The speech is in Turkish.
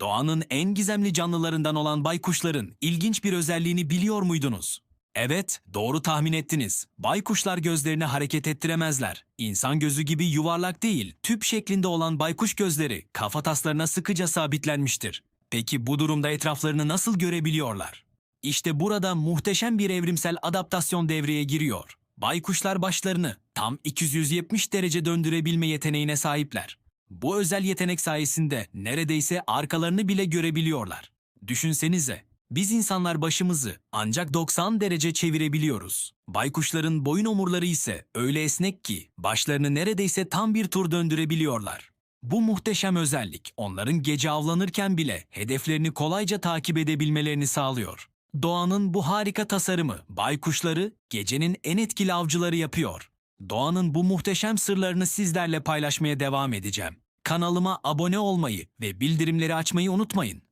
Doğanın en gizemli canlılarından olan baykuşların ilginç bir özelliğini biliyor muydunuz? Evet, doğru tahmin ettiniz. Baykuşlar gözlerini hareket ettiremezler. İnsan gözü gibi yuvarlak değil, tüp şeklinde olan baykuş gözleri kafataslarına sıkıca sabitlenmiştir. Peki bu durumda etraflarını nasıl görebiliyorlar? İşte burada muhteşem bir evrimsel adaptasyon devreye giriyor. Baykuşlar başlarını tam 270 derece döndürebilme yeteneğine sahipler. Bu özel yetenek sayesinde neredeyse arkalarını bile görebiliyorlar. Düşünsenize, biz insanlar başımızı ancak 90 derece çevirebiliyoruz. Baykuşların boyun omurları ise öyle esnek ki başlarını neredeyse tam bir tur döndürebiliyorlar. Bu muhteşem özellik onların gece avlanırken bile hedeflerini kolayca takip edebilmelerini sağlıyor. Doğanın bu harika tasarımı baykuşları gecenin en etkili avcıları yapıyor. Doğanın bu muhteşem sırlarını sizlerle paylaşmaya devam edeceğim. Kanalıma abone olmayı ve bildirimleri açmayı unutmayın.